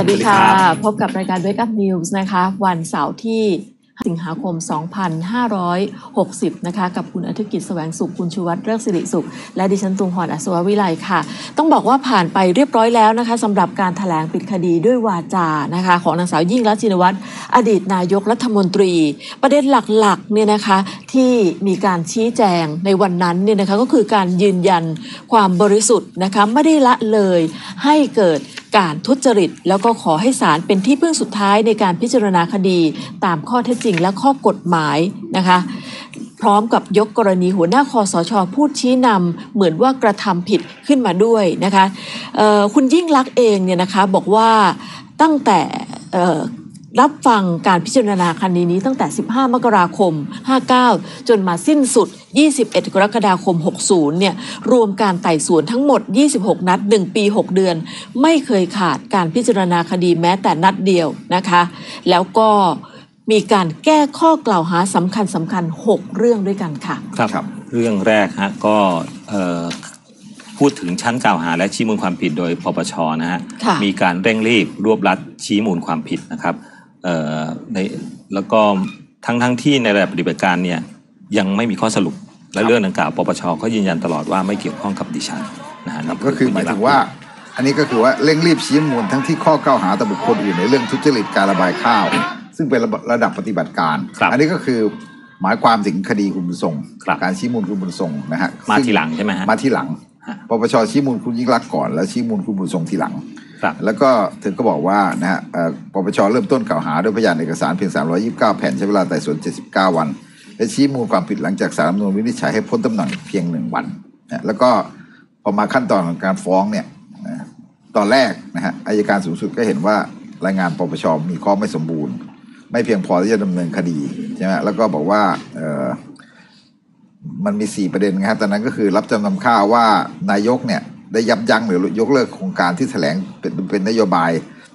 วัสดีค่ะสวัสดีครับพบกับรายการ Wake Up News นะคะ วันเสาร์ที่สิงหาคม 2560 นะคะ กับคุณอธิกิจแสวงสุข คุณชูวัตรเลิกสิริสุข และดิฉันตุงหอนอัศววิไลค่ะ ต้องบอกว่าผ่านไปเรียบร้อยแล้วนะคะสำหรับการถแถลงปิดคดีด้วยวาจานะคะ ของนางสาวยิ่งรักษณ์ชินวัตรอดีตนายกรัฐมนตรี ประเด็นหลักๆเนี่ยนะคะที่มีการชี้แจงในวันนั้นเนี่ยนะคะก็คือการยืนยันความบริสุทธิ์นะคะไม่ได้ละเลยให้เกิดการทุจริต แล้วก็ขอให้ศาลเป็นที่พึ่งสุดท้ายในการพิจารณาคดี ตามข้อเท็จจริงและข้อกฎหมายนะคะพร้อมกับยกกรณีหัวหน้าคอสชพูดชี้นำเหมือนว่ากระทำผิดขึ้นมาด้วยนะคะคุณยิ่งลักษณ์เองเนี่ยนะคะบอกว่าตั้งแต่ รับฟังการพิจารณาคดีนี้ตั้งแต่ 15 มกราคม 59 จนมาสิ้นสุด 21 กรกฎาคม 60 เนี่ย รวมการไต่สวนทั้งหมด 26 นัด 1 ปี 6 เดือน ไม่เคยขาดการพิจารณาคดีแม้แต่นัดเดียวนะคะ แล้วก็มีการแก้ข้อกล่าวหาสำคัญสำคัญ 6 เรื่องด้วยกันค่ะ ครับครับเรื่องแรกฮะก็เอ่อพูดถึงชั้นกล่าวหาและชี้มูลความผิดโดยปปชนะฮะค่ะมีการเร่งรีบรวบรัดชี้มูลความผิดนะครับเอ่อ ในแล้วก็ทั้งทั้งที่ในระดับปฏิบัติการเนี่ยยังไม่มีข้อสรุปและเรื่องดังกล่าวปปชก็ยืนยันตลอดว่าไม่เกี่ยวข้องกับดิฉันนะฮะครับก็คือหมายถึงว่า อันนี้ก็คือว่าเร่งรีบชี้มูลทั้งที่ข้อกล่าวหาต่อบุคคลอื่นในเรื่องทุจริตการระบายข้าว ซึ่งเป็นระระดับปฏิบัติการครับอันนี้ก็คือหมายความถึงคดีคุณบุญทรงครับการชี้มูลคุณบุญทรงนะฮะมาซึ่ทีหลังใช่ไหมฮะมาทีหลังฮะปปชชี้มูลคุณยิ่งรักษณ์ก่อนแล้วชี้มูลคุณบุญทรงทีหลังครับ แล้วก็เธอก็บอกว่านะฮะปปชเริ่มต้นกล่าวหาด้วยพยานเอกสารเพียง 329 แผ่นใช้เวลาไต่สวน 79 วัน และชี้มูลความผิดหลังจากสารรัฐมนูญวินิจฉัยให้พ้นตำแหน่งเพียงหนึ่งวันนะแล้วก็พอมาขั้นตอนของการฟ้องเนี่ยตอนแรกนะฮะอายการสูงสุดก็เห็นว่ารายงานปปชมีข้อไม่สมบูรณ์ ไม่เพียงพอที่จะดำเนินคดีใช่ไหมแล้วก็บอกว่าเออมันมีสี่ประเด็นนะครับตอนนั้นก็คือรับจำนำข้าวว่านายกเนี่ย ได้ยับยั้งหรือยกเลิกโครงการที่แถลงเป็นเป็นนโยบาย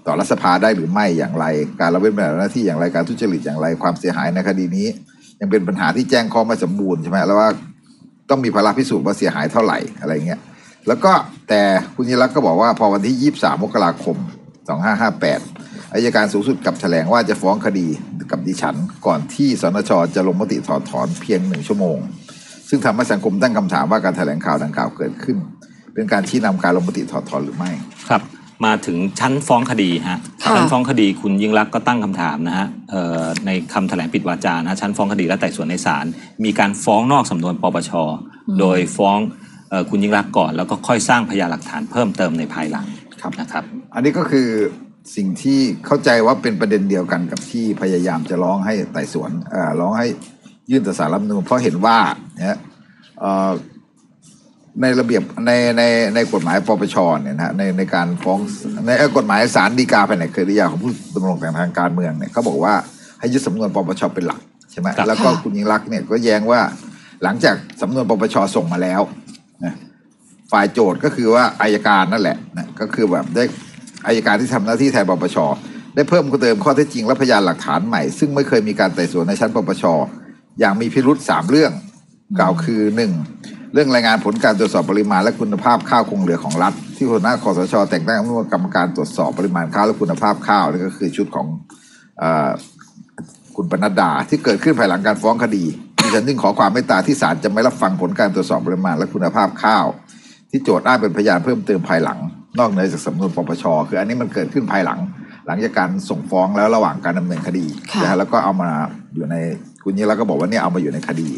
ต่อรัฐสภาได้หรือไม่อย่างไร การละเว้นปฏิบัติหน้าที่อย่างไรการทุจริตอย่างไรความเสียหายในคดีนี้ ยังเป็นปัญหาที่แจ้งข้อไม่สมบูรณ์ใช่ไหมแล้วว่าต้องมีภาระพิสูจน์ว่าเสียหายเท่าไหร่อะไรเงี้ยแล้วก็แต่คุณยิรักษ์ก็บอกว่าพอวันที่ 23 มกราคม 2558อายการสูงสุดกับแถลงว่าจะฟ้องคดีกับดิฉัน ก่อนที่สนชจะลงมติถอดถอนเพียงหนึ่งชั่วโมง ซึ่งทำให้สังคมตั้งคำถามว่าการแถลงข่าวดังกล่าวเกิดขึ้น เป็นการชี้นำการลงมติถอดถอนหรือไม่ครับ มาถึงชั้นฟ้องคดีฮะค่ะชั้นฟ้องคดีคุณยิ่งรักษณ์ก็ตั้งคำถามนะฮะเอ่อในคำแถลงปิดวาจานะชั้นฟ้องคดีและไต่สวนในศาลมีการฟ้องนอกสำนวนปปชโดยฟ้องเอ่อคุณยิ่งรักษณ์ก่อน แล้วก็ค่อยสร้างพยานหลักฐานเพิ่มเติมในภายหลังครับนะครับ อันนี้ก็คือสิ่งที่เข้าใจว่าเป็นประเด็นเดียวกันกับที่พยายามจะร้องให้ไต่สวนเอ่อร้องให้ยื่นต่อสารรัฐธรรมนูญเพราะเห็นว่าเนี่ยเอ่อ ในระเบียบในในในกฎหมายปปชเนี่ยนะฮะในในการฟ้องในเอ่อกฎหมายศาลฎีกาแผนกคดียาของผู้ดำรงตำแหน่งทางการเมืองเนี่ยเขาบอกว่าให้ยึดสำนวนปปชเป็นหลักใช่ไหมครับแล้วก็ค่ะคุณยิ่งรักษณ์เนี่ยก็แย้งว่าหลังจากสำนวนปปชส่งมาแล้วนะฝ่ายโจทย์ก็คือว่าอายการนั่นแหละนะก็คือแบบได้อายการที่ทำหน้าที่แทนปปชได้เพิ่มเติมข้อเท็จจริงและพยานหลักฐานใหม่ ซึ่งไม่เคยมีการไต่สวนในชั้นปปชอย่างมีพิรุษสามเรื่องกล่าวคือหนึ่ง เรื่องรายงานผลการตรวจสอบปริมาณและคุณภาพข้าวคงเหลือของรัฐ ที่หัวหน้าคอสชแต่งตั้งอนุกรรมการตรวจสอบปริมาณข้าวและคุณภาพข้าวนี่ก็คือชุดของอคุณปนัดดาที่เกิดขึ้นภายหลังการฟ้องคดีดิฉันจึงขอความเมตตาที่ศาลจะไม่รับฟังผลการตรวจสอบปริมาณและคุณภาพข้าว ที่โจทย์อ้างเป็นพยานเพิ่มเติมภายหลัง นอกเหนือจากสำนวนปปชคืออันนี้มันเกิดขึ้นภายหลัง หลังจากการส่งฟ้องแล้วระหว่างการดำเนินคดีค่ะนะฮะแล้วก็เอามาอยู่ในคุณยิ่งรักก็บอกว่าเนี่ยเอามาอยู่ในคดี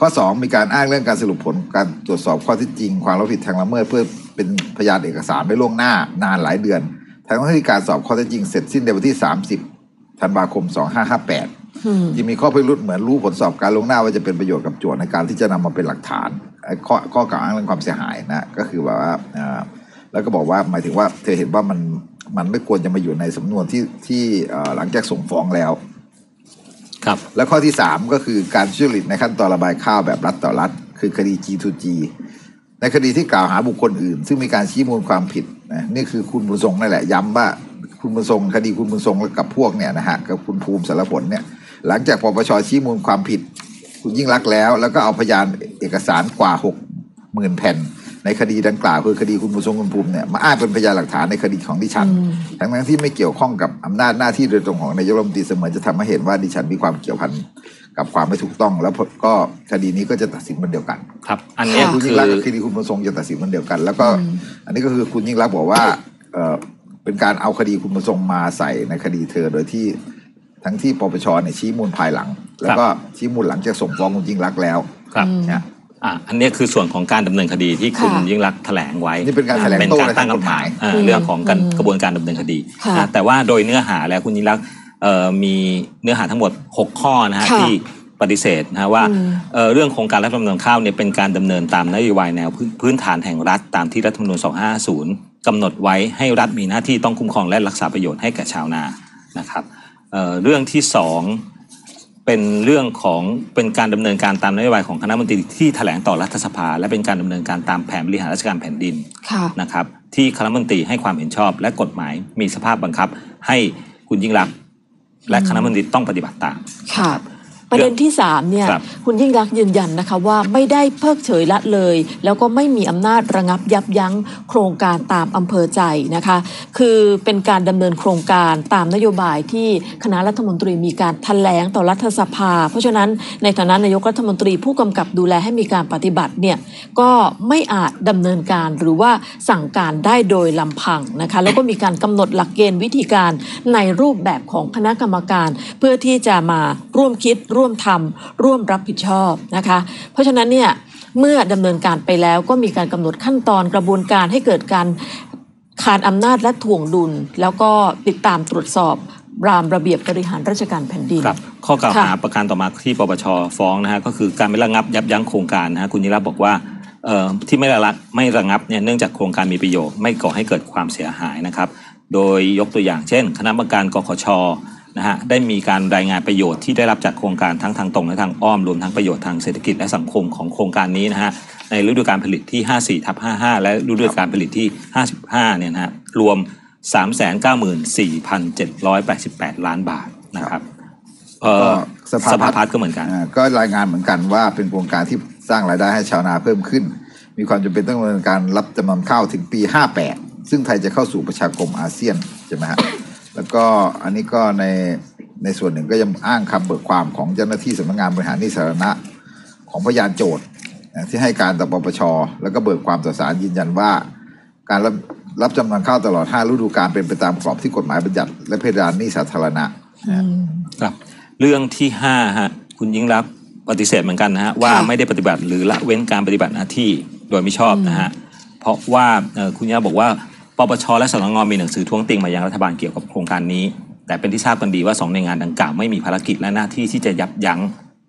ข้อ 2 มีการอ้างเรื่องการสรุปผลการตรวจสอบข้อเที่จริง ความรับผิดทางละเมิดเพื่อเป็นพยานเอกสารไว้ล่วงหน้านานหลายเดือนทั้งที่การสอบข้อเท็จจริงเสร็จสิ้นในวันที่ 30 ธันวาคม 2558อืมยังมีข้อพิรุษเหมือนรู้ผลสอบการลวงหน้าว่าจะเป็นประโยชน์กับโจทย์ในการที่จะนำมาเป็นหลักฐานไอ้ข้อข้อกล่าวอ้างเรื่องความเสียหายนะก็คือแบบว่าอ่าแล้วก็บอกว่าหมายถึงว่าเธอเห็นว่ามันมันไม่ควรจะมาอยู่ในสำนวนที่ที่เอ่อหลังจากส่งฟ้องแล้ว ครับและข้อที่ 3 ก็คือการทุจริตในขั้นตอนระบายข้าวแบบรัฐต่อรัฐ คือคดี G2G ในคดีที่กล่าวหาบุคคลอื่น ซึ่งมีการชี้มูลความผิดนะนี่คือคุณบุญทรงนั่นแหละย้ำว่าคุณบุญทรงคดีคุณบุญทรงกับพวกเนี่ยนะฮะกับคุณภูมิสารผลเนี่ยหลังจากปปชชี้มูลความผิด คุณยิ่งรักแล้ว แล้วก็เอาพยานเอกสารกว่าหกหมื่นแผ่น ในคดีดังกล่าวคือคดีคุณบุญทรงคุณภูมิเนี่ยมาอ้างเป็นพยานหลักฐานในคดีของดิฉันอืมทั้งนั้นที่ไม่เกี่ยวข้องกับอำนาจหน้าที่โดยตรงของนายกรัฐมนตรีเสมือนจะทำให้เห็นว่าดิฉันมีความเกี่ยวพันกับความไม่ถูกต้อง แล้วก็คดีนี้ก็จะตัดสินเหมันเดียวกัน ครับ อันเนี้ยค่ะคุณคืยิ่องรักษณ์กับคดีคุณบุญทรงจะตัดสินเหมันเดียวกัน แล้วก็อืมอันนี้ก็คือคุณยิ่งรักษณ์บอกว่าเออเป็นการเอาคดีคุณบุญทรงมาใส่ในคดีเธอโดยที่ทั้งที่ปปชเนี่ยชี้มูลภายหลัง แล้วก็ชี้มูลหลังจากส่งฟ้องคุณยิ่งรักษณ์แล้วครับอืมเนี่ย อะอันเนี้ยคือส่วนของการดำเนินคดีที่คุณค่ะยิ่งรักษณ์แถลงไว้นี่เป็นการแถลงเป็นโต้การในตั้ทางงกฎคำหถามายอ่าอืมเรื่องของการอืมกระบวนการดำเนินคดีค่ะนะแต่ว่าโดยเนื้อหาแล้วคุณยิ่งรักษณ์เอ่อมีเนื้อหาทั้งหมด 6 ข้อนะฮะค่ะที่ปฏิเสธนะฮะว่าอืมเอ่อเรื่องโครงการรับจำนำข้าวเนี่ยเป็นการดำเนินตามนโยบายแนวพื้นพื้นฐานแห่งรัฐตามที่รัฐธรรมนูญ 250กำหนดไว้ให้รัฐมีหน้าที่ต้องคุ้มครองและรักษาประโยชน์ให้แก่ชาวนานะครับเอ่อเรื่องที่สอง เป็นเรื่องของเป็นการดำเนินการตามนโยบายของคณะมนตรีที่แถลงต่อรัฐสภา และเป็นการดำเนินการตามแผนบริหารราชการแผ่นดินค่ะนะครับที่คณะมนตรีให้ความเห็นชอบ และกฎหมายมีสภาพบังคับ ให้คุณยิ่งรักษณ์และคณะมนตรีต้องปฏิบัติตามค่ะ ประเด็นที่สามเนี่ยครับคุณยิ่งรักษณ์ยืนยันนะคะว่าไม่ได้เพิกเฉยละเลย แล้วก็ไม่มีอำนาจระงับยับยั้งโครงการตามอำเภอใจนะคะ คือเป็นการดำเนินโครงการตามนโยบายที่คณะรัฐมนตรีมีการแถลงต่อรัฐสภา เพราะฉะนั้นในฐานะนายกรัฐมนตรีผู้กำกับดูแลให้มีการปฏิบัติเนี่ยก็ไม่อาจดำเนินการหรือว่าสั่งการได้โดยลำพังนะคะแล้วก็มีการกำหนดหลักเกณฑ์วิธีการในรูปแบบของคณะกรรมการ เพื่อที่จะมาร่วมคิดร่วมทำร่วมรับผิดชอบนะคะ เพราะฉะนั้นเนี่ยเมื่อดำเนินการไปแล้วก็มีการกำหนดขั้นตอนกระบวนการให้เกิดการขาดอำนาจและถ่วงดุล แล้วก็ติดตามตรวจสอบรามระเบียบบริหารราชการแผ่นดินครับข้อกล่าวหาค่ะประการต่อมาที่ปปชฟ้องนะฮะก็คือการไม่ระงับยับยั้งโครงการนะฮะคุณยิ่งรักษณ์บอกว่าเอ่อที่ไม่ระงับไม่ระงับเนี่ยเนื่องจากโครงการมีประโยชน์ไม่ก่อให้เกิดความเสียหายนะครับ โดยยกตัวอย่างเช่น คณะกรรมการกขช นะฮะได้มีการรายงานประโยชน์ที่ได้รับจากโครงการทั้งทางตรงและทางอ้อมรวมทั้งประโยชน์ทางเศรษฐกิจและสังคมของโครงการนี้นะฮะในฤดูการผลิตที่ 54ทับ55 และฤดูการผลิตที่ 55 เนี่ยนะฮะรวม 394,788 ล้านบาทนะครับเอ่อก็สภาพัฒน์สภาพัฒน์ก็เหมือนกันอ่าก็รายงานเหมือนกันว่าเป็นโครงการที่สร้างรายได้ให้ชาวนาเพิ่มขึ้น มีความจำเป็นต้องดำเนินการรับจำนำข้าวถึงปี 58 ซึ่งไทยจะเข้าสู่ประชาคมอาเซียนใช่ไหมฮะ แล้วก็อันนี้ก็ในในส่วนหนึ่งก็ยังอ้างคำเบิกความของเจ้าหน้าที่สำนักงานบริหารนี้สารณะของพยานโจทย์ที่ให้การต่อปปช แล้วก็เบิกความต่อศาลยืนยันว่า การรับรับจำนำข้าวตลอด 5 ฤดูกาลเป็นไปตามกรอบที่กฎหมายบัญญัติ และเพดานนี้สาธารณะครับ เรื่องที่ห้าฮะคุณยิ่งรักปฏิเสธเหมือนกันนะฮะว่าไม่ได้ปฏิบัติหรือละเว้นการปฏิบัติหน้าที่โดยไม่ชอบนะฮะเพราะว่าคุณยิ่งรักษณ์บอกว่า ปปชและสนงมีหนังสือท้วงติงมายังรัฐบาลเกี่ยวกับโครงการนี้ แต่เป็นที่ทราบกันดีว่าสองหน่วยงานดังกล่าวไม่มีภารกิจและหน้าที่ที่จะยับยั้ง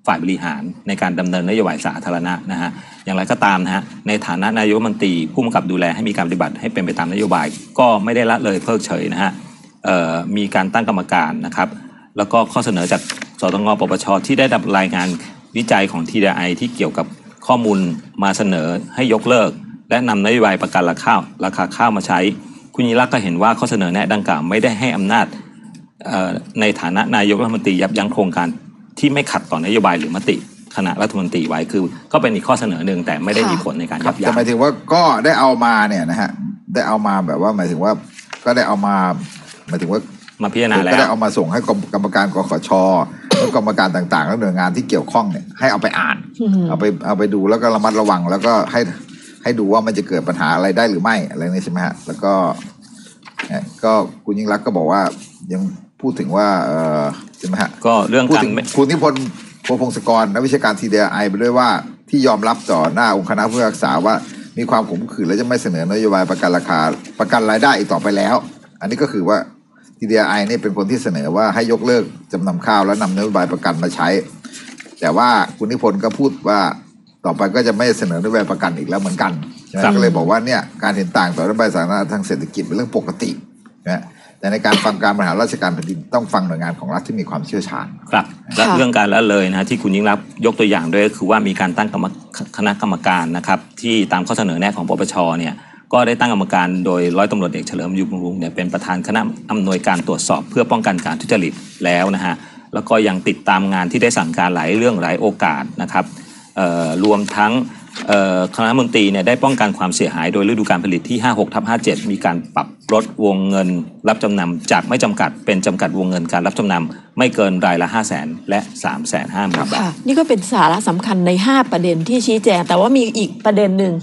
ฝ่ายบริหารในการดำเนินนโยบายสาธารณะนะฮะอย่างไรก็ตามนะฮะในฐานะนายกมนตรีผู้กำกับดูแลให้มีการปฏิบัติให้เป็นไปตามนโยบาย ก็ไม่ได้ละเลยเพิกเฉยนะฮะมีการตั้งกรรมการนะครับ แล้วก็ข้อเสนอจากสตงปปชที่ได้รับรายงานวิจัยของ TDI ที่เกี่ยวกับข้อมูลมาเสนอให้ยกเลิก และนำนโยบายประกันราคาราคาข้าวมาใช้ คุณยิ่งรักษณ์ก็เห็นว่าข้อเสนอแนะดังกล่าวไม่ได้ให้อำนาจเอ่อในฐานะนายกรัฐมนตรียับยั้งโครงการที่ไม่ขัดต่อนโยบายหรือมติคณะรัฐมนตรีไว้คือ ก็เป็นอีกข้อเสนอหนึ่งแต่ไม่ได้ค่ะมีผลในการครัยับบยั้แต่งหมายถึงว่าก็ได้เอามาเนี่ยนะฮะได้เอามาแบบว่าหมายถึงว่าก็ได้เอามาหมายถึงว่ามาพิจารณาแล้ก็ได้วเอามาส่งให้กรรมกรรมการกขชแล้วกรรมการต่างๆ แล้วหน่วยงานที่เกี่ยวข้องเนี่ยให้เอาไปอ่านอืมเอาไปเอาไปดูแล้วก็ระมัดระวังแล้วก็ให้ ให้ดูว่ามันจะเกิดปัญหาอะไรได้หรือไม่อะไรนี่ใช่ไหมฮะแล้วก็เนี่ยก็คุณยิ่งรักษณ์ก็บอกว่ายังพูดถึงว่าเออใช่ไหมฮะก็เรื่องพูดการถึงไม่คุณนิพนธ์โพพงศกรนักวิชาการทีเดียไอไปด้วยว่าที่ยอมรับต่อหน้าองค์คณะผู้พิพากษาว่ามีความขมขื่นและจะไม่เสนอนโยบายประกันราคาประกันรายได้อีกต่อไปแล้ว อันนี้ก็คือว่าทีเดียไอนี่เป็นคนที่เสนอว่าให้ยกเลิกจำนำข้าวแล้วนำนโยบายประกันมาใช้ แต่ว่าคุณนิพนธ์ก็พูดว่า ต่อไปก็จะไม่เสนอนโยบายประกันอีกแล้วเหมือนกันใช่ไหมครับก็เลยบอกว่าเนี่ยการเห็นต่างต่อนโยบายสาธารณะทางเศรษฐกิจเป็นเรื่องปกตินะแต่ในการฟังการบริหารราชการแผ่นดินต้องฟังหน่วยงานของรัฐที่มีความเชี่ยวชาญ ครับและค่ะเรื่องการละเลยนะฮะที่คุณยิ่งรักษณ์ยกตัวอย่างด้วยก็คือว่ามีการตั้งกรรมคณะกรรมการนะครับที่ตามข้อเสนอแนะของปปชเนี่ยก็ได้ตั้งกรรมการโดยร้อยตำรวจเอกเฉลิมอยู่บำรุงเนี่ยเป็นประธานคณะอำนวยการตรวจสอบเพื่อป้องกันการทุจริตแล้วนะฮะแล้วก็ยังติดตามงานที่ได้สั่งการหลายเรื่องหลายโอกาสนะครับเอ่อ รวมทั้งคณะมนตรีเนี่ยได้ป้องกันความเสียหายโดยฤดูการผลิตที่ 56ทับ57 มีการปรับลดวงเงินรับจำนำจากไม่จำกัดเป็นจำกัดวงเงินการรับจำนำไม่เกินรายละ 5 0 0 0 0 0 และ 3 5 0 0 0 0บาทค่ะนี่ก็เป็นสาระสำคัญใน 5 ประเด็นที่ชี้แจง แต่ว่ามีอีกประเด็นหนึ่ง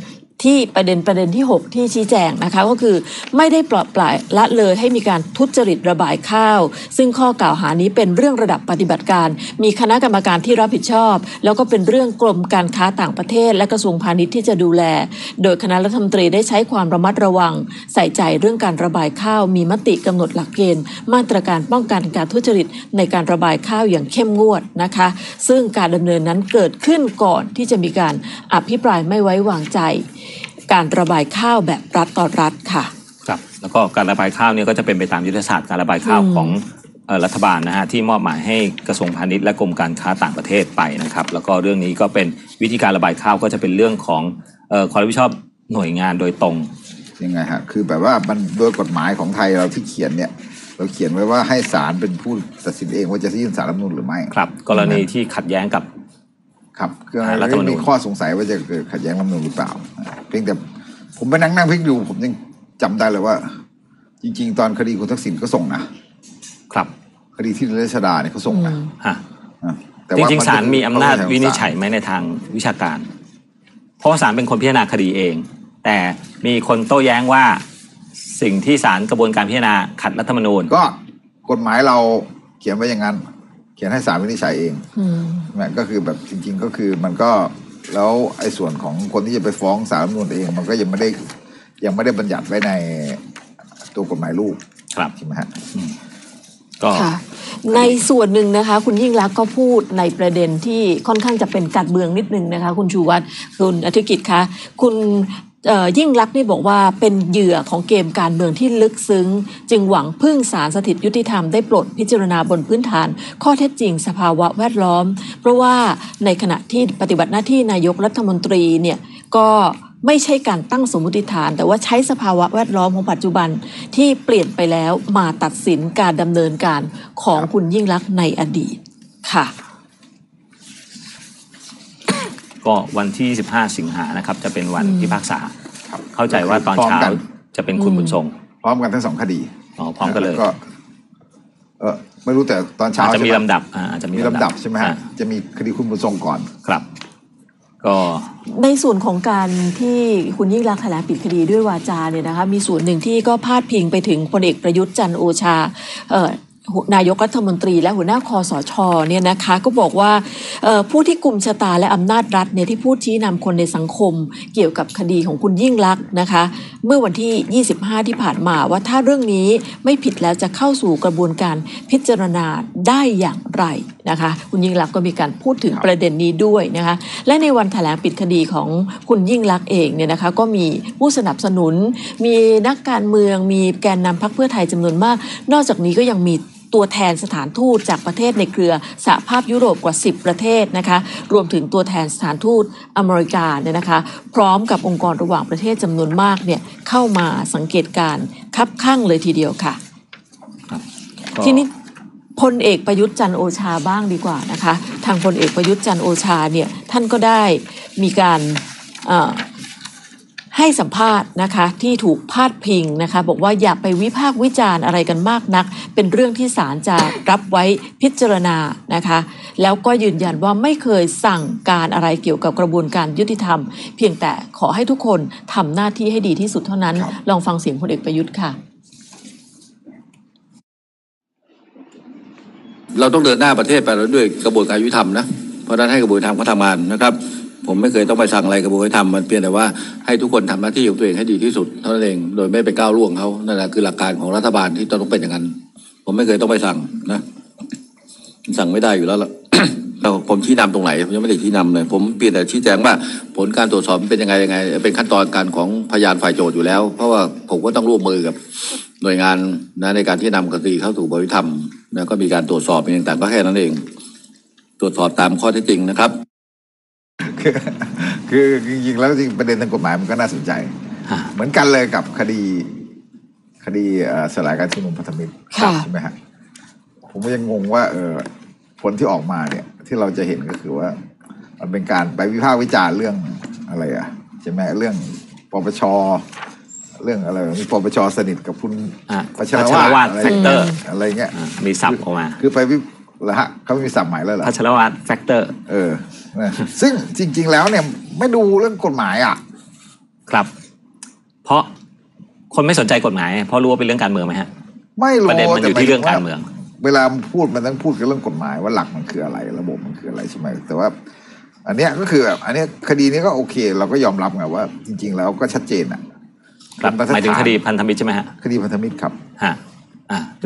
ที่ประเด็นประเด็นที่ 6 ที่ชี้แจงนะคะ ก็คือไม่ได้ปล่อยปล่อยละเลยให้มีการทุจริตระบายข้าว ซึ่งข้อกล่าวหานี้เป็นเรื่องระดับปฏิบัติการ มีคณะกรรมการที่รับผิดชอบ แล้วก็เป็นเรื่องกรมการค้าต่างประเทศ และกระทรวงพาณิชย์ที่จะดูแล โดยคณะรัฐมนตรีได้ใช้ความระมัดระวัง ใส่ใจเรื่องการระบายข้าว มีมติกำหนดหลักเกณฑ์ มาตรการป้องกันการทุจริตในการระบายข้าวอย่างเข้มงวดนะคะ ซึ่งการดำเนินนั้นเกิดขึ้นก่อนที่จะมีการอภิปรายไม่ไว้วางใจ การระบายข้าวแบบรัฐต่อรัฐค่ะครับแล้วก็การระบายข้าวเนี่ยก็จะเป็นไปตามยุทธศาสตร์การระบายข้าวอืมของเอ่อรัฐบาลนะฮะที่มอบหมายให้กระทรวงพาณิชย์และกรมการค้าต่างประเทศไปนะครับ แล้วก็เรื่องนี้ก็เป็นวิธีการระบายข้าวก็จะเป็นเรื่องของเอ่อความรับผิดชอบหน่วยงานโดยตรงยังไงฮะคือแบบว่ามันโดยกฎหมายของไทยเราที่เขียนเนี่ยเราเขียนไว้ว่าให้ศาลเป็นผู้ตัดสินเองว่าจะยื่นสารรัฐธรรมนูญหรือไม่ครับ กรณีที่ขัดแย้งกับครับคืออ่ารัฐธรรมนูญมีข้อสงสัยว่าจะเกิดขัดแย้งรัฐธรรมนูญหรือเปล่า เพียงแต่ผมไปนั่งนั่งพลิกดูผมยังจำได้เลยว่า จริง ๆ ตอนคดีคุณทักษิณก็ส่งนะครับ คดีที่รัชดาเนี่ยเขาส่งนะฮะอะแต่จว่าริงนๆศาลมีอำนาจเขวินิจศาลฉัยไหมในทางวิชาการ เพราะว่าศาลเป็นคนพิจารณาคดีเอง แต่มีคนโต้แย้งว่าสิ่งที่ศาลกระบวนการพิจารณาขัดรัฐธรรมนูญ ก็กฎหมายเราเขียนไว้อย่างนั้น เขียนให้ศาลวินิจฉัยเองอืมนะก็คือแบบจริง ๆ ก็คือมันก็ แล้วไอ้ส่วนของคนที่จะไปฟ้องศาลรัฐธรรมนูญเอง มันก็ยังไม่ได้ยังไม่ได้บัญญัติไว้ในตัวกฎหมายลูกครับใช่ไหมฮะก็ค่ะในส่วนหนึ่งนะคะ คุณยิ่งรักษณ์ก็พูดในประเด็นที่ค่อนข้างจะเป็นการเมืองนิดนึงนะคะ คุณชูวัตรคุณอธิกิจคะคุณเอ่อ ยิ่งรักษณ์นี่บอกว่าเป็นเหยื่อของเกมการเมืองที่ลึกซึ้ง จึงหวังพึ่งสารสถิตยุติธรรมได้โปรดพิจารณาบนพื้นฐาน ข้อเท็จจริงสภาวะแวดล้อม เพราะว่าในขณะที่ปฏิบัติหน้าที่นายกรัฐมนตรีเนี่ยก็ไม่ใช่การตั้งสมมติฐาน แต่ว่าใช้สภาวะแวดล้อมของปัจจุบันที่เปลี่ยนไปแล้วมาตัดสินการดำเนินการของคุณยิ่งรักษณ์ในอดีตค่ะ ก็วันที่15สิงหานะครับ จะเป็นวันอืมพิพากษาครับเข้าใจว่าตอนพร้อมเช้ากันจะเป็นคุณอืมบุญทรง พร้อมกันทั้งสองคดีอ๋อพร้อมกันเลยแวก็เออไม่รู้แต่ตอนเช้าอาจจะมีใช่ไหลำดับอ่าอาจจะมีมีลำดับใช่ไหมฮะอ่าจะมีคดีคุณบุญทรงก่อนครับ ก็ในส่วนของการที่คุณยิ่งรักษณ์แถลงปิดคดีด้วยวาจาเนี่ยนะคะมีส่วนหนึ่งที่ก็พาดพิงไปถึงพลเอกประยุทธ์จันทร์โอชาเอ่อ นายกรัฐมนตรีและหัวหน้าคอสชเนี่ยนะคะก็บอกว่าผู้ที่กลุ่มชะตาและอำนาจรัฐเนี่ยที่พูดชี้นำคนในสังคม เกี่ยวกับคดีของคุณยิ่งลักษณ์นะคะ เมื่อวันที่ 25 ที่ผ่านมาว่าถ้าเรื่องนี้ไม่ผิดแล้วจะเข้าสู่กระบวนการพิจารณาได้อย่างไรนะคะ คุณยิ่งลักษณ์ก็มีการพูดถึงประเด็นนี้ด้วยนะคะและในวันแถลงปิดคดีของคุณยิ่งลักษณ์เองเนี่ยนะคะก็มีผู้สนับสนุน มีนักการเมือง มีแกนนำพรรคเพื่อไทยจำนวนมาก นอกจากนี้ก็ยังมี ตัวแทนสถานทูตจากประเทศในเครือสหภาพยุโรปกว่า 10 ประเทศนะคะรวมถึงตัวแทนสถานทูตอเมริกาเนี่ยนะคะ พร้อมกับองค์กรระหว่างประเทศจำนวนมากเนี่ยเข้ามาสังเกตการณ์คับข้างเลยทีเดียวค่ะก็ทีนี้พลเอกประยุทธ์จันทร์โอชาบ้างดีกว่านะคะ ทางพลเอกประยุทธ์จันทร์โอชาเนี่ยท่านก็ได้มีการเอ่อ ให้สัมภาษณ์นะคะที่ถูกพาดพิงนะคะบอกว่าอย่าไปวิพากษ์วิจารณ์อะไรกันมากนัก เป็นเรื่องที่ศาลจะรับไว้พิจารณานะคะแล้วก็ยืนยันว่าไม่เคยสั่งการอะไรเกี่ยวกับกระบวนการยุติธรรม เพียงแต่ขอให้ทุกคนทำหน้าที่ให้ดีที่สุดเท่านั้นครับลองฟังเสียงพลเอกประยุทธ์ค่ะ เราต้องเดินหน้าประเทศไปด้วยกระบวนการยุติธรรมนะเพราะฉะนั้นให้กระบวนการเขาทำงานนะครับ ผมไม่เคยต้องไปสั่งอะไรกระบวนการยุติธรรมมันเพียงแต่ว่าให้ทุกคนทำหน้าที่ของตัวเองให้ดีที่สุดเท่านั้นเองโดยไม่ไปก้าวล่วงเขานั่นแหละคือหลักการของรัฐบาลที่ต้องเป็นอย่างนั้น ผมไม่เคยต้องไปสั่งนะ สั่งไม่ได้อยู่แล้วล่ะผมชี้นำตรงไหนผมยังไม่ได้ชี้นำเลย ผมเพียงแต่ชี้แจงว่าผลการตรวจสอบเป็นยังไงยังไง เป็นขั้นตอนการของพยานฝ่ายโจทย์อยู่แล้ว เพราะว่าผมก็ต้องร่วมมือกับหน่วยงานนะในการที่นำคดีเข้าสู่บริธรรมนะก็มีการตรวจสอบเป็นต่างก็แค่นั้นเอง ตรวจสอบตามข้อเท็จจริงนะครับ คือคือจริงๆแล้วจริงประเด็นทางกฎหมายมันก็น่าสนใจฮะเหมือนกันเลยกับคดี คดีเอ่อสลายการชุมนุมพันธมิตรค่ะใช่ไหมฮะผมก็ยังงงว่า เออผลที่ออกมาเนี่ย ที่เราจะเห็นก็คือว่า มันเป็นการไปวิพากษ์วิจารณ์เรื่องอะไรอะใช่ไหมเรื่องปปชเรื่องอะไรมีปปชสนิทกับคุณอะพัชรพัชรวาวาททอะไรแฟกเตอร์อะไรเงี้ยอะมีศัพท์ออกมา คือไป วิเหรอฮะเขาไม่มีศัพท์ใหม่แล้วเหรอพัชรวาทแฟกเตอร์ เออนะซึ่งจริง ๆ แล้วเนี่ยไม่ดูเรื่องกฎหมายอะ ครับ เพราะคนไม่สนใจกฎหมาย เพราะรู้ว่าเป็นเรื่องการเมืองไหมฮะ ไม่รู้ประเด็นมันอยู่แต่ที่เรื่องหยการถึเมือง เวลาพูดมันต้องพูดกันเรื่องกฎหมายว่าหลักมันคืออะไร ระบบมันคืออะไรใช่ไหมแต่ว่า อันเนี้ยก็คือแบบอันเนี้ยคดีนี้ก็โอเค เราก็ยอมรับไงว่า จริง ๆ แล้วก็ชัดเจนอะครับเป็นบรรทัดหมายถึงฐานคดีพันธมิตรใช่ไหมฮะคดีพันธมิตรครับฮะอะ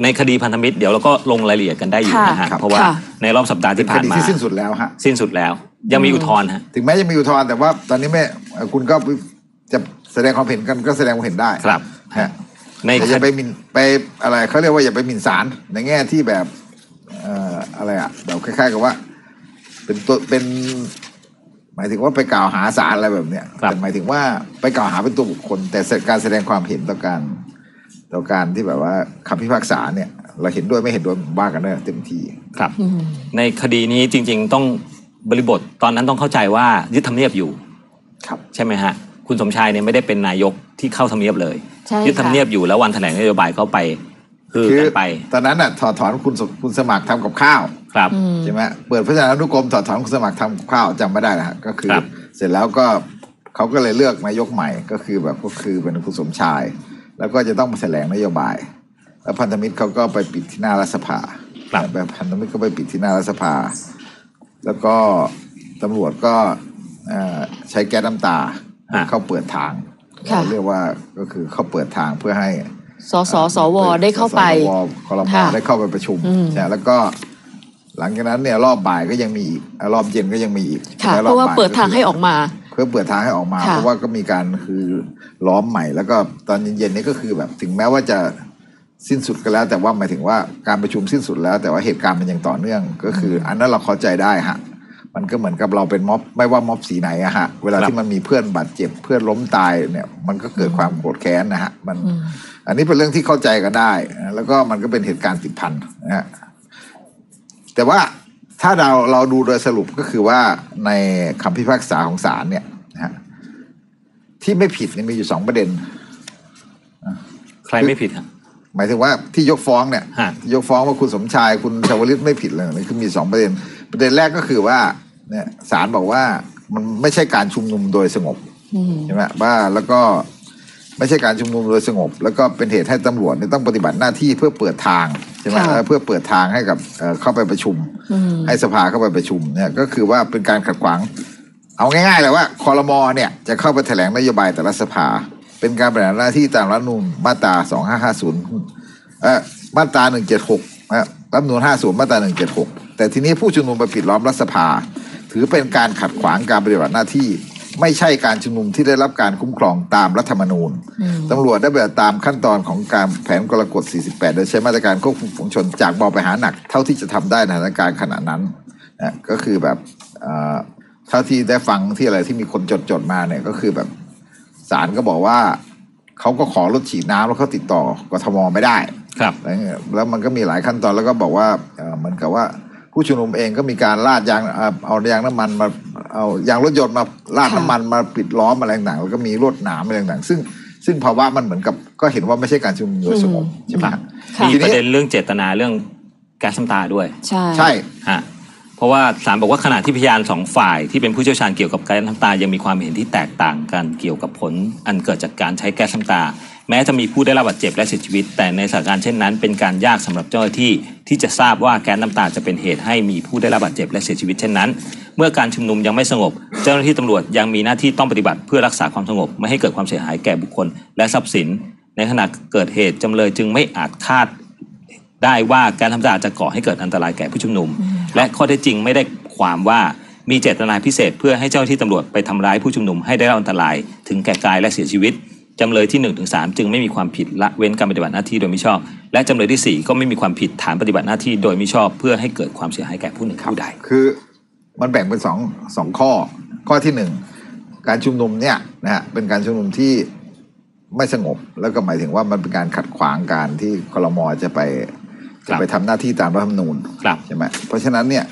ในคดีพันธมิตรเดี๋ยวเราก็ลงรายละเอียดกันได้อยู่ค่ะนะฮะครับเพราะว่าค่ะในรอบสัปดาห์เป็ที่นคผ่านดีมาที่สิ้นสุดแล้วฮะสิ้นสุดแล้ว ยังมีอุทธรณ์ฮะถึงแม้จะมีอุทธรณ์แต่ว่าตอนนี้ไม่เอ่อคุณก็จะแสดงความเห็นกันก็แสดงความเห็นได้ครับฮะในแต่อย่าไปหมินไปอะไรเขาเรียกว่าอย่าไปหมิ่นศาลในแง่ที่แบบเอ่ออะไรอะแบบคล้ายๆกับว่า เป็นตัวเป็น หมายถึงว่าไปกล่าวหาศาลอะไรแบบเนี้ยครับแต่หมายถึงว่าไปกล่าวหาเป็นตัวบุคคล แต่การแสดงความเห็นต่อการ ต่อการที่แบบว่าคำพิพากษาเนี่ย เราเห็นด้วยไม่เห็นด้วยว่ากันได้เต็มที่ครับอืมในคดีนี้จริง ๆ ต้องบริบทตอนนั้นต้องเข้าใจว่ายึดทำเนียบอยู่ครับใช่ไหมฮะ คุณสมชายเนี่ยไม่ได้เป็นนายกที่เข้าทำเนียบเลยใช่ยึดทำค่ะเนียบอยู่แล้ววันแถลงนโยบายก็ไปคือคือกันไป ตอนนั้นอะถอดถอนคุณสคุณสมัครทำกับข้าวครับอืมใช่ไหมเปิดพจนานุกรมถอดถอนคุณสมัครทำกับข้าวจำไม่ได้นะฮะก็คือครับเสร็จแล้วก็เขาก็เลยเลือกนายกใหม่ก็คือแบบก็คือเป็นคุณสมชาย แล้วก็จะต้องมาแถลงนโยบาย แล้วพันธมิตรเขาก็ไปปิดที่หน้ารัฐสภาครับแบบพันธมิตรก็ไปปิดที่หน้ารัฐสภา แล้วก็ตำรวจก็เอ่อใช้แก๊สน้ำตาฮะเข้าเปิดทางค่ะเรียกว่าก็คือเข้าเปิดทางเพื่อให้สสสวได้เข้าไปสสวคอรมค่ะได้เข้าไปประชุมอืมใช่แล้วก็หลังจากนั้นเนี่ยรอบบ่ายก็ยังมีอีกอะรอบเย็นก็ยังมีอีกค่ะแล้เพราะว่าบ่ยเปิดทางให้ออกมาเพื่อเปิดทางให้ออกมาค่ะเพราะว่าก็มีการคือล้อมใหม่ แล้วก็ตอนเย็นๆนี่ก็คือแบบถึงแม้ว่าจะสิ้นสุดกันแล้ว แต่ว่าหมายถึงว่าการประชุมสิ้นสุดแล้ว แต่ว่าเหตุการณ์มันยังต่อเนื่อง ก็คือ อันนั้นเราเข้าใจได้ฮะมันก็เหมือนกับเราเป็นม็อบไม่ว่าม็อบสีไหนอะฮะเวลาครับที่มันมีเพื่อนบาดเจ็บเพื่อนล้มตายเนี่ยมันก็เกิดความโกรธแค้นนะฮะมันอืมอันนี้เป็นเรื่องที่เข้าใจกันได้นะแล้วก็มันก็เป็นเหตุการณ์ติดพันนะฮะแต่ว่า ถ้าเราเราดูโดยสรุปก็คือว่าในคำพิพากษาของศาลเนี่ยนะฮะที่ไม่ผิดเนี่ยมีอยู่สองประเด็น ใครไม่ผิดฮะหมายถึงว่าที่ยกฟ้องเนี่ยฮะ ที่ยกฟ้องว่าคุณสมชายคุณชาวลิตไม่ผิดเลยนี่คือมีสองประเด็น ประเด็นแรกก็คือว่าเนี่ยศาลบอกว่ามันไม่ใช่การชุมนุมโดยสงบ อืม ใช่ไหมว่าแล้วก็ ไม่ใช่การชุมนุมโดยสงบ แล้วก็เป็นเหตุให้ตำรวจเนี่ยต้องปฏิบัติหน้าที่เพื่อเปิดทางใช่ไหมค่ะเอ่อเพื่อเปิดทางให้กับเอ่อเข้าไปประชุมอืมให้สภาเข้าไปประชุมเนี่ยก็คือว่าเป็นการขัดขวาง เอาง่ายๆเลยว่าคอรมอเนี่ยจะเข้าไปแถลงนโยบายแต่ละสภา เป็นการปฏิบัติหน้าที่ตามรัฐธรรมนูญมาตรา2550เอ่อมาตรา176นะรัฐธรรมนูญ50มาตรา176แต่ทีนี้ผู้ชุมนุมไปปิดล้อมรัฐสภา ถือเป็นการขัดขวางการปฏิบัติหน้าที่ ไม่ใช่การชุมนุมที่ได้รับการคุ้มครองตามรัฐธรรมนูญอืมตำรวจได้ปฏิบัติตามขั้นตอนของการแผนกลกฎ 48 โดยใช้มาตรการควบคุมฝูงชนจากเบาไปหาหนัก เท่าที่จะทำได้ในสถานการณ์ขณะนั้นนะก็คือแบบเอ่อเท่าที่ได้ฟังที่อะไรที่มีคนจดจดๆมาเนี่ยก็คือแบบศาลก็บอกว่าเขาก็ขอรถฉีดน้ำแล้วเขาติดต่อกทมไม่ได้ครับอะไรเงี้ยแล้วมันก็มีหลายขั้นตอนแล้วก็บอกว่าเอ่อเหมือนกับว่าผู้ชุมนุมเองก็มีการลาดยางเอ่อเอายางน้ำมันมา เอายางรถยนต์มาลาดค่ะน้ำมันมาปิดล้อมอะไรต่างๆแล้วก็มีรวดหนามอะไรต่างๆซึ่งซึ่งภาวะมันเหมือนกับก็เห็นว่าไม่ใช่การชุมนุมโดยสงบใช่ไหมฮะค่ะมีทีประนี้เด็นเรื่องเจตนาเรื่องแก๊สน้ำตาด้วย ใช่ใช่ฮะเพราะว่าศาลบอกว่าขณะที่พยานสองฝ่ายที่เป็นผู้เชี่ยวชาญเกี่ยวกับแก๊สน้ำตายังมีความเห็นที่แตกต่างกันเกี่ยวกับผล อันเกิดจากการใช้แก๊สน้ำตา แม้จะมีผู้ได้รับบาดเจ็บและเสียชีวิต แต่ในสถานการณ์เช่นนั้น เป็นการยากสำหรับเจ้าหน้าที่ที่จะทราบว่าแก๊สน้ำตาจะเป็นเหตุให้มีผู้ได้รับบาดเจ็บและเสียชีวิตเช่นนั้น เมื่อการชุมนุมยังไม่สงบ เจ้าหน้าที่ตำรวจยังมีหน้าที่ต้องปฏิบัติเพื่อรักษาความสงบ ไม่ให้เกิดความเสียหายแก่บุคคล และทรัพย์สิน ในขณะเกิดเหตุจำเลยจึงไม่อาจคาดได้ว่าการทำตาจะก่อให้เกิดอันตรายแก่ผู้ชุมนุม และข้อเท็จจริงไม่ได้ความว่ามีเจตนาพิเศษ เพื่อให้เจ้าหน้าที่ตำรวจไปทำร้ายผู้ชุมนุมให้ได้รับอันตรายถึงแก่กายและเสียชีวิตจำเลยที่1นถึงสจึงไม่มีความผิดละเว้นการปฏิบัติหน้าที่โดยมิชอบ และจำเลยที่ 4 ก็ไม่มีความผิดฐานปฏิบัติหน้าที่โดยมิชอบ เพื่อให้เกิดความเสียหายแก่ผู้หนึ่งผู้ใดคือ มันแบ่งเป็นสองสองข้อ ข้อที่หนึ่งการชุมนุมเนี่ยนะฮะเป็นการชุมนุมที่ไม่สงบ แล้วก็หมายถึงว่ามันเป็นการขัดขวางการที่คลมจะไปครัจะบไปทำหน้าที่ตามรัฐธรรมนูญครับใช่ไหมเพราะฉะนั้นเนี่ย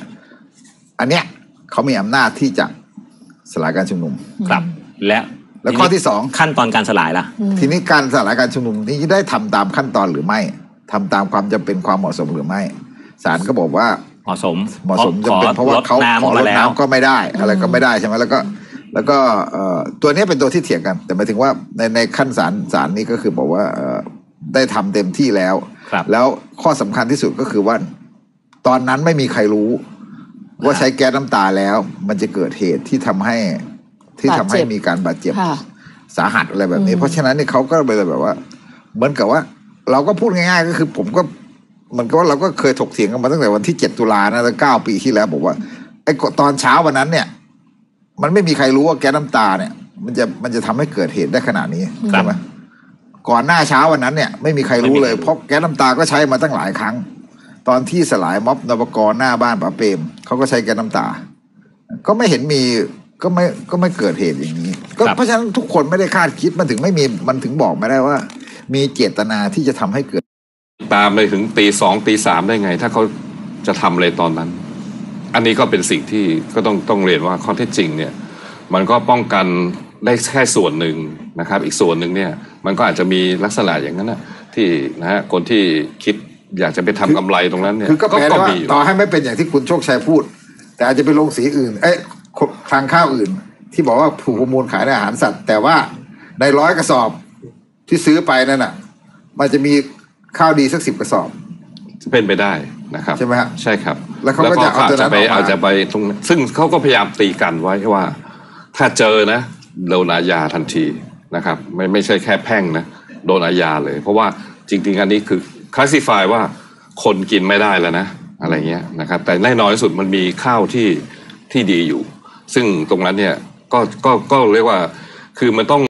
อันเนี้ยเขามีอำนาจที่จะสลายการชุมนุมครับ และแล้วข้อที่สองขั้นตอนการสลายล่ะ ทีนี้การสลายการชุมนุมนี้ได้ทำตามขั้นตอนหรือไม่ทำตามความจำเป็นความเหมาะสมหรือไม่ศาลก็บอกว่า เหมาะสมเหมาะสมจำเป็นเพราะว่าลดเขาน้ำขอมาลดแล้วน้ำก็ไม่ได้อะไรก็ไม่ได้ใช่ไหมแล้วก็ แล้วก็เอ่อตัวนี้เป็นตัวที่เถียงกัน แต่หมายถึงว่าในในขั้นศาลศาลนี้ก็คือบอกว่าเอ่อได้ทำเต็มที่แล้วครับแล้วข้อสำคัญที่สุดก็คือว่า ตอนนั้นไม่มีใครรู้ ว่าใช้แก๊สน้ำตาแล้ว มันจะเกิดเหตุที่ทำให้ที่ทำให้บาดเจ็บมีการบาดเจ็บค่ะสาหัสอะไรแบบนี้อืมเพราะฉะนั้นเนี่ยเขาก็เลยแบบว่า เหมือนกับว่า เราก็พูดง่ายๆ ก็คือ ผมก็เห มันก็ว่าเราก็เคยถกเถียงกันมาตั้งแต่วันที่เจ็ดตุลานะตั้งเก้าปีที่แล้วบอกว่าไอ้ตอนเช้าวันนั้นเนี่ย มันไม่มีใครรู้ว่าแก๊สน้ำตาเนี่ย มันจะมันจะทำให้เกิดเหตุได้ขนาดนี้ครับใช่ไหมก่อนหน้าเช้าวันนั้นเนี่ยไม่มีใครรู้เลยไม่มีใครรู้เพราะแก๊สน้ำตาก็ใช้มาตั้งหลายครั้ง ตอนที่สลายม็อบนปกรหน้าบ้านป๋าเปรมเขาก็ใช้แก๊สน้ำตา ก็ไม่เห็นมีก็ไม่ก็ไม่เกิดเหตุอย่างนี้ ก็ครับเพราะฉะนั้นทุกคนไม่ได้คาดคิดมันถึงไม่มีมันถึงบอกไม่ได้ว่า มีเจตนาที่จะทำให้เกิด ตามไปถึงตีสองตีสามได้ไง ถ้าเขาจะทำอะไรตอนนั้น อันนี้ก็เป็นสิ่งที่ก็ต้องต้องเรียนว่าข้อเท็จจริงเนี่ยมันก็ป้องกันได้แค่ส่วนหนึ่งนะครับ อีกส่วนหนึ่งเนี่ยมันก็อาจจะมีลักษณะอย่างนั้นนะที่นะฮะคนที่คิดอยากจะไปทำกำไรตรงนั้นเนี่ยคือก็แปลได้ว่ามีอยู่ต่อให้ไม่เป็นอย่างที่คุณโชคชัยพูด แต่อาจจะไปลงสีอื่น เอ้ยทางข้าวอื่น ที่บอกว่าผูกประมูลขายในอาหารสัตว์ แต่ว่าในร้อยกระสอบที่ซื้อไปนั่นน่ะ มันจะมี ข้าวดีสักสิบกระสอบ เป็นไปได้นะครับใช่ไหมฮะใช่ครับ แล้วเขาก็จะเอาตัวนั้นไปออกมาเอาจะไปตรงนั้นซึ่งเขาก็พยายามตีกันไว้ว่า ถ้าเจอนะโดนอาญาทันทีนะครับ ไม่ไม่ใช่แค่แพ่งนะโดนอาญาเลย เพราะว่าจริง ๆ อันนี้คือคลาสสิฟายว่าคนกินไม่ได้แล้วนะอะไรเงี้ยนะครับ แต่แน่นอนที่สุดมันมีข้าวที่ที่ดีอยู่ ซึ่งตรงนั้นเนี่ยก็ก็ก็เรียกว่าคือมันต้อง